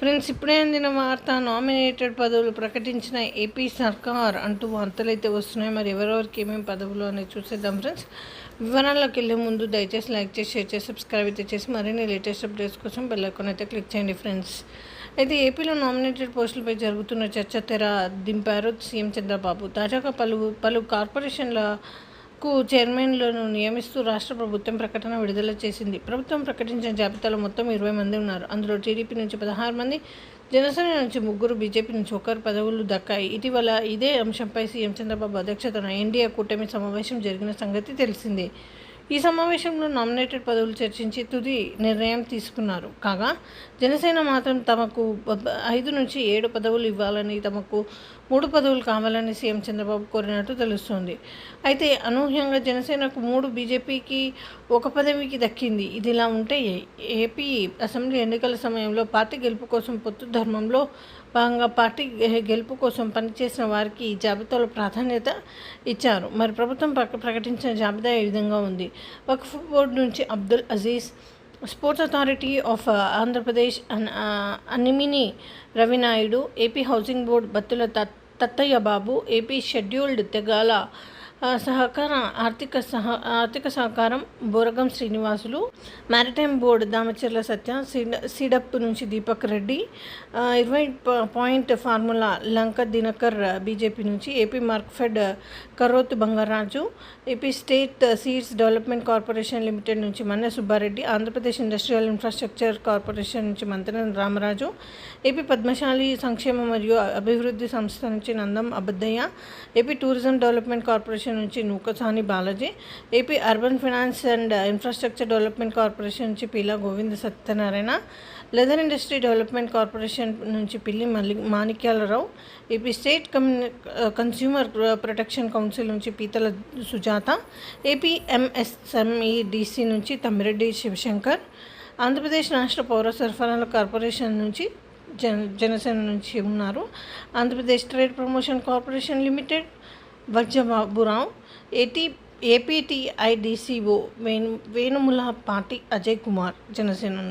Friends ఇప్పుడే అందిన వార్త నామినేటెడ్ పదవులు ప్రకటించిన ఏపీ సర్కార్ అంటూ వార్తలు అయితే వస్తున్నాయి. మరి ఎవరెవరికి ఏమేమి పదవులు అనేది చూసేద్దాం ఫ్రెండ్స్. వివరాల్లోకి వెళ్ళే ముందు దయచేసి లైక్ చేసి షేర్ చేసి సబ్స్క్రైబ్ అయితే చేసి మరిన్ని లేటెస్ట్ అప్డేట్స్ కోసం బెల్ ఐకాన్ అయితే క్లిక్ చేయండి ఫ్రెండ్స్. అయితే ఏపీలో నామినేటెడ్ పోస్టులపై జరుగుతున్న చర్చ తెర దింపారు సీఎం చంద్రబాబు. తాజాగా పలు పలు కార్పొరేషన్ల కు చైర్మన్లను నియమిస్తూ రాష్ట్ర ప్రభుత్వం ప్రకటన విడుదల చేసింది. ప్రభుత్వం ప్రకటించిన జాబితాలో మొత్తం ఇరవై మంది ఉన్నారు. అందులో టీడీపీ నుంచి పదహారు మంది జనసేన నుంచి ముగ్గురు బీజేపీ నుంచి ఒకరు పదవులు దక్కాయి. ఇటీవల ఇదే అంశంపై సీఎం చంద్రబాబు అధ్యక్షతన ఎన్డీఏ కూటమి సమావేశం జరిగిన సంగతి తెలిసిందే. ఈ సమావేశంలో నామినేటెడ్ పదవులు చర్చించి తుది నిర్ణయం తీసుకున్నారు. కాగా జనసేన మాత్రం తమకు ఐదు నుంచి ఏడు పదవులు ఇవ్వాలని తమకు మూడు పదవులు కావాలని సీఎం చంద్రబాబు కోరినట్టు తెలుస్తోంది. అయితే అనూహ్యంగా జనసేనకు మూడు బీజేపీకి ఒక పదవికి దక్కింది. ఇది ఇలా ఉంటే ఏపీ అసెంబ్లీ ఎన్నికల సమయంలో పార్టీ గెలుపు కోసం పొత్తు ధర్మంలో భాగంగా పార్టీ గెలుపు కోసం పనిచేసిన వారికి ఈ జాబితాలో ప్రాధాన్యత ఇచ్చారు. మరి ప్రభుత్వం ప్రకటించిన జాబితా ఈ విధంగా ఉంది? వక్ఫ్ బోర్డు నుంచి Abdul Aziz sports authority of Andhra Pradesh Animini Ravinaidu AP housing board Battula Tatayya Babu AP scheduled తెగాల సహకార ఆర్థిక సహ ఆర్థిక సహకారం బోరగం శ్రీనివాసులు మ్యారిటైమ్ బోర్డు దామచర్ల సత్య సిడప్ నుంచి దీపక్ రెడ్డి ఇరవై point formula Lanka Dinakar BJP నుంచి AP Markfed Karoth Bangaraju AP state seeds development corporation limited నుంచి Manna Subbareddy Andhra Pradesh industrial infrastructure corporation నుంచి మంత్రి రామరాజు ఏపీ పద్మశాలి సంక్షేమ మరియు అభివృద్ధి సంస్థ నుంచి Nandam Abaddaiah AP tourism development corporation corporation నుంచి Nukasani Balaji AP urban finance and infrastructure development corporation నుంచి Peela Govinda Satyanarayana leather industry development corporation నుంచి Pilli Malli Manikyalarao AP state consumer protection council నుంచి పీతల సుజాత ఏపీ ఎంఎస్ఎంఈడిసి నుంచి తమ్మిరెడ్డి శివశంకర్ ఆంధ్రప్రదేశ్ రాష్ట్ర పౌర సరఫరాల కార్పొరేషన్ నుంచి జన జనసేన నుంచి ఉన్నారు. Andhra Pradesh trade promotion corporation limited Vajrababurao ఏటీ ఏపీటీఐడిసిఓ వేణు వేణుముల పాటి అజయ్ కుమార్ జనసేన